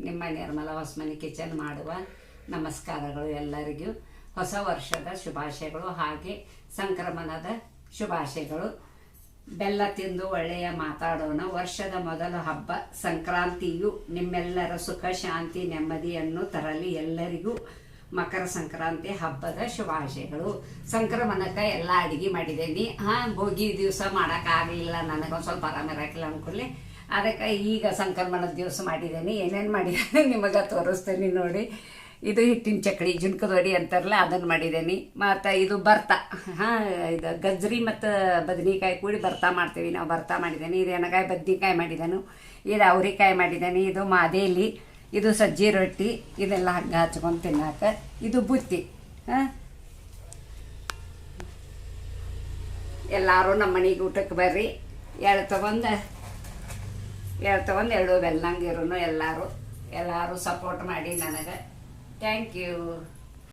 ನಿರ್ಮಲ Hosamani kitchen ಮಾಡುವ ನಮಸ್ಕಾರಗಳು ಎಲ್ಲರಿಗೂ. ಹೊಸ ವರ್ಷದ ಶುಭಾಶಯಗಳು ಹಾಗೆ ಸಂಕ್ರಮಣದ ಶುಭಾಶಯಗಳು. ಬೆಲ್ಲ ತಿಂದು ಒಳ್ಳೆಯ ಮಾತಾಡೋಣ. ವರ್ಷದ ಮೊದಲ ಹಬ್ಬ ಸಂಕ್ರಾಂತಿಯು ನಿಮ್ಮೆಲ್ಲರ ಸುಖ, ಶಾಂತಿ ನೆಮ್ಮದಿಯನ್ನು ತರಲಿ ಎಲ್ಲರಿಗೂ. ಮಕರ ಸಂಕ್ರಾಂತಿ ಹಬ್ಬದ ಶುಭಾಶಯಗಳು. ಸಂಕ್ರಮಣಕ್ಕೆ ಎಲ್ಲ ಅಡಿಗೆ ಮಾಡಿದ್ದೀನಿ. ಹಾಂ ಭೋಗಿ ದಿವಸ ಮಾಡೋಕ್ಕಾಗಲಿಲ್ಲ. ನನಗೊಂದು ಸ್ವಲ್ಪ ಆರಾಮ ಇರಾಕಿಲ್ಲ ಅನ್ಕೊಳ್ಳಿ ಅದಕ್ಕೆ ಈಗ ಸಂಕ್ರಮಣದ ದಿವಸ ಮಾಡಿದ್ದೇನೆ. ಏನೇನು ಮಾಡಿದ್ದೇನೆ ನಿಮಗೆ ತೋರಿಸ್ತೇನೆ ನೋಡಿ. ಇದು ಹಿಟ್ಟಿನ ಚಕ್ಕಡಿ ಜುನ್ಕದೊಡಿ ಅಂತಾರಲ್ಲ, ಅದನ್ನು ಮಾಡಿದ್ದೇನೆ. ಮತ್ತು ಇದು ಬರ್ತಾ ಹಾಂ, ಇದು ಗಜ್ರಿ ಮತ್ತು ಬದನೆಕಾಯಿ ಕೂಡಿ ಬರ್ತಾ ಮಾಡ್ತೀವಿ. ನಾವು ಬರ್ತಾ ಮಾಡಿದ್ದೇನೆ. ಇದು ಎಣಗಾಯಿ, ಬದ್ನಿಕಾಯಿ ಮಾಡಿದ್ದೇನೆ ಇದು ಅವ್ರಿಕಾಯಿ ಮಾಡಿದ್ದೇನೆ. ಇದು ಮಾದೇಲಿ. ಇದು ಸಜ್ಜಿ ರೊಟ್ಟಿ. ಇದೆಲ್ಲ ಹಗ್ಗ ಹಚ್ಕೊಂಡು ತಿನ್ನಾಕ. ಇದು ಬುತ್ತಿ. ಹಾಂ. ಎಲ್ಲರೂ ನಮ್ಮ ಮನೆಗೆ ಊಟಕ್ಕೆ ಬರ್ರಿ. ಎರಡು ತಗೊಂಡು ತಗೊಂಡು ಎರಡು ಬೆಲ್ಲಂಗಿರು ಎಲ್ಲರೂ ಎಲ್ಲರೂ ಸಪೋರ್ಟ್ ಮಾಡಿ ನನಗೆ. Thank you